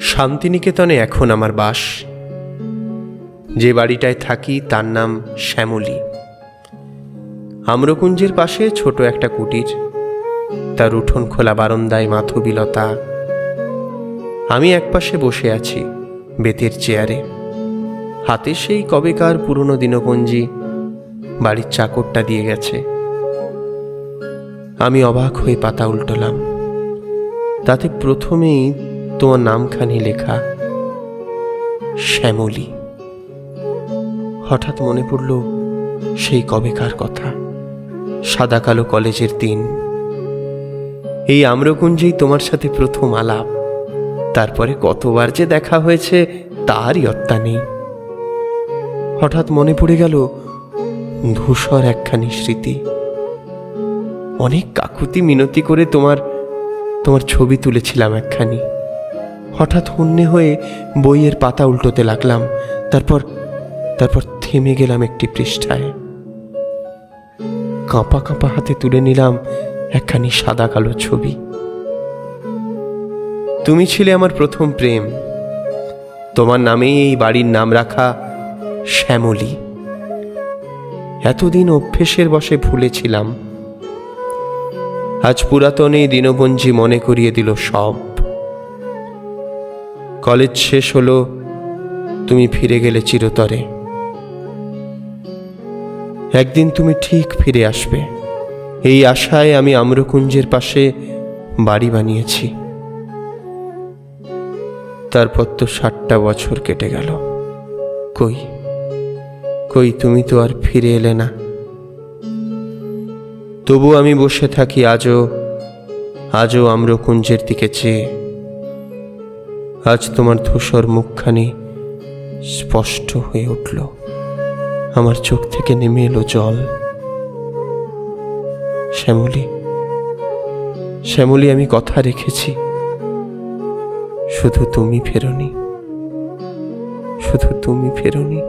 শান্তিনিকেতনে এখন আমার বাস। যে বাড়িটায় থাকি তার নাম শ্যামলী। আম্রকুঞ্জের পাশে ছোট একটা কুটির। তার উঠোন খোলা বারান্দায় মাথবিলতা। আমি একপাশে বসে আছি বেতের চেয়ারে। হাতে সেই কবেকার পুরনো দিনপঞ্জি বাড়ির চাকরটা দিয়ে গেছে। আমি অবাক হয়ে পাতা উল্টোলাম। তাতে প্রথমেই তোমার নামখানি লেখা শ্যামলী। হঠাৎ মনে পড়ল, সেই কবেকার কথা সাদা কালো কলেজের দিন। এই আম্রকুঞ্জেই তোমার সাথে প্রথম আলাপ। তারপরে কতবার যে দেখা হয়েছে, তারই অত্তা নেই। হঠাৎ মনে পড়ে গেল, ধূসর একখানি স্মৃতি। অনেক কাকুতি মিনতি করে তোমার তোমার ছবি তুলেছিলাম একখানি। হঠাৎ হন্যে হয়ে বইয়ের পাতা উল্টোতে লাগলাম। তারপর তারপর থেমে গেলাম একটি পৃষ্ঠায়। কাঁপা কাঁপা হাতে তুলে নিলাম একখানি সাদা কালো ছবি। তুমি ছিলে আমার প্রথম প্রেম। তোমার নামেই এই বাড়ির নাম রাখা শ্যামলী। এতদিন অভ্যেসের বসে ভুলেছিলাম। আজ পুরাতন এই দিনপঞ্জি মনে করিয়ে দিল সব। কলেজ শেষ হলো, তুমি ফিরে গেলে চিরতরে। একদিন তুমি ঠিক ফিরে আসবে। এই আশায় আমি আম্রকুঞ্জের পাশে বাড়ি বানিয়েছি। তারপর তো ষাটটা বছর কেটে গেল। কই কই, তুমি তো আর ফিরে এলে না। তবু আমি বসে থাকি আজও আজও আম্রকুঞ্জের দিকে চেয়ে। আজ তোমার ধূসর মুখখানি স্পষ্ট হয়ে উঠল। আমার চোখ থেকে নেমে এলো জল। শ্যামলী শ্যামলী, আমি কথা রেখেছি। শুধু তুমি ফেরোনি। শুধু তুমি ফেরোনি।